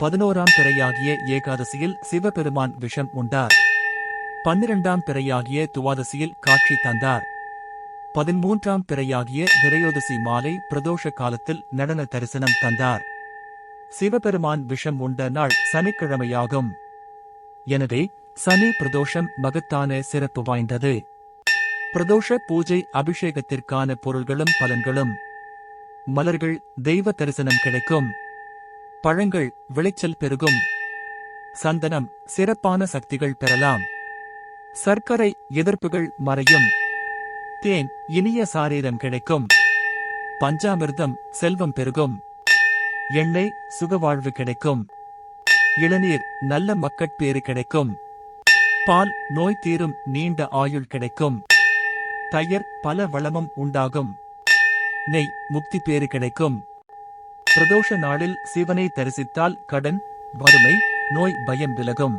பதினோராம் பிறையாகிய ஏகாதசியில் சிவபெருமான் விஷம் உண்டார். பன்னிரண்டாம் பிறையாகிய துவாதசியில் காட்சி தந்தார். பதிமூன்றாம் பிறையாகிய திரையோதசி மாலை பிரதோஷ காலத்தில் நடன தரிசனம் தந்தார். சிவபெருமான் விஷம் உண்ட நாள் சனிக்கிழமையாகும். எனவே சனி பிரதோஷம் மகத்தான சிறப்பு வாய்ந்தது. பிரதோஷ பூஜை அபிஷேகத்திற்கான பொருள்களும் பலன்களும். மலர்கள் தெய்வ தரிசனம் கிடைக்கும். பழங்கள் விளைச்சல் பெருகும். சந்தனம் சிறப்பான சக்திகள் பெறலாம். சர்க்கரை எதிர்ப்புகள் மறையும். தேன் இனிய சாரீரம் கிடைக்கும். பஞ்சாமிர்தம் செல்வம் பெருகும். எண்ணெய் சுகவாழ்வு கிடைக்கும். இளநீர் நல்ல மக்கட்பேறு கிடைக்கும். பால் நோய் தீரும் நீண்ட ஆயுள் கிடைக்கும். தயிர் பல வளமும் உண்டாகும். நெய் முக்தி பேறு கிடைக்கும். பிரதோஷ நாளில் சிவனை தரிசித்தால் கடன் வறுமை நோய் பயம் விலகும்.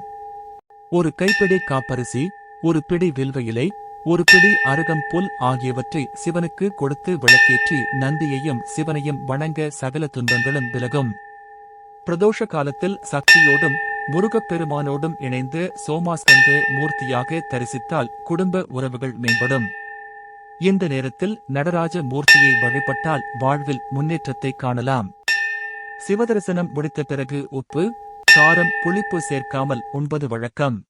ஒரு கைப்பிடி காப்பரிசி ஒரு பிடி வில்வ இலை ஒரு பிடி அருகம் புல் ஆகியவற்றை சிவனுக்கு கொடுத்து விளக்கேற்றி நந்தியையும் சிவனையும் வணங்க சகல துன்பங்களும் விலகும். பிரதோஷ காலத்தில் சக்தியோடும் முருகப் பெருமானோடும் இணைந்து சோமாஸ்கந்த மூர்த்தியாக தரிசித்தால் குடும்ப உறவுகள் மேம்படும். இந்த நேரத்தில் நடராஜ மூர்த்தியை வழிபட்டால் வாழ்வில் முன்னேற்றத்தை காணலாம். சிவதரிசனம் முடித்த பிறகு உப்பு காரம் புளிப்பு சேர்க்காமல் உண்பது வழக்கம்.